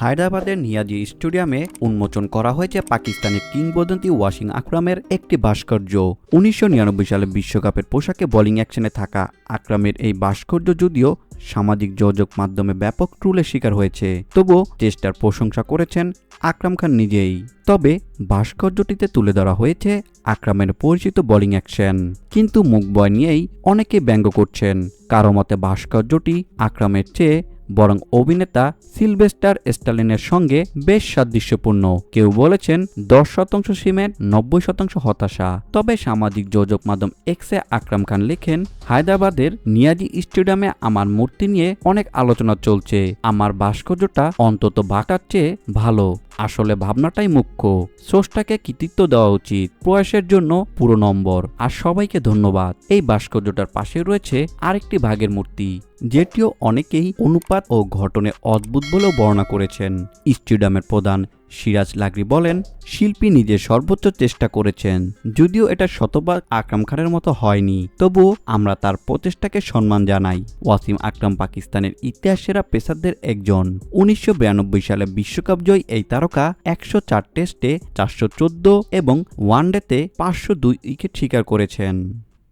হায়দ্রাবাদের নিয়াজি স্টেডিয়ামে উন্মোচন করা হয়েছে পাকিস্তানের কিংবদন্তি ওয়াশিং আকরামের একটি ভাস্কর্য। উনিশশো নিরানব্বই সালে বিশ্বকাপের পোশাকে বোলিং অ্যাকশনে থাকা আকরামের এই ভাস্কর্য যদিও সামাজিক যোগাযোগ মাধ্যমে ব্যাপক ট্রুলের শিকার হয়েছে, তবুও চেষ্টার প্রশংসা করেছেন আকরাম খান নিজেই। তবে ভাস্কর্যটিতে তুলে ধরা হয়েছে আকরামের পরিচিত বোলিং অ্যাকশন। কিন্তু মুখ বয় নিয়েই অনেকে ব্যঙ্গ করছেন। কারও মতে ভাস্কর্যটি আকরামের চেয়ে বরং অভিনেতা সিলভেস্টার স্টালিনের সঙ্গে বেশ সাদৃশ্যপূর্ণ। কেউ বলেছেন, দশ শতাংশ সিমেন্ট নব্বই শতাংশ হতাশা। তবে সামাজিক যোগাযোগ মাধ্যম এক্সে আকরাম খান লেখেন, হায়দ্রাবাদের নিয়াজি স্টেডিয়ামে আমার মূর্তি নিয়ে অনেক আলোচনা চলছে। আমার ভাস্কর্যটা অন্তত বাটার চেয়ে ভালো। আসলে ভাবনাটাই মুখ্য। স্রষ্টাকে কৃতিত্ব দেওয়া উচিত। প্রয়াসের জন্য পুরো নম্বর। আর সবাইকে ধন্যবাদ। এই ভাস্কর্যটার পাশে রয়েছে আরেকটি ভাগের মূর্তি। যেটিও অনেকেই অনুপাত ও ঘটনে অদ্ভুত বলেও বর্ণনা করেছেন। স্টেডিয়ামের প্রধান সিরাজ লাগরি বলেন, শিল্পী নিজের সর্বোচ্চ চেষ্টা করেছেন, যদিও এটা শতভাগ আকরাম খানের মতো হয়নি। তবুও আমরা তার প্রচেষ্টাকে সম্মান জানাই। ওয়াসিম আকরাম পাকিস্তানের ইতিহাস সেরা পেসারদের একজন। উনিশশো বিরানব্বই সালে বিশ্বকাপ জয়ী এই তারকা একশো চার টেস্টে চারশো চোদ্দ এবং ওয়ানডেতে পাঁচশো দুই উইকেট শিকার করেছেন।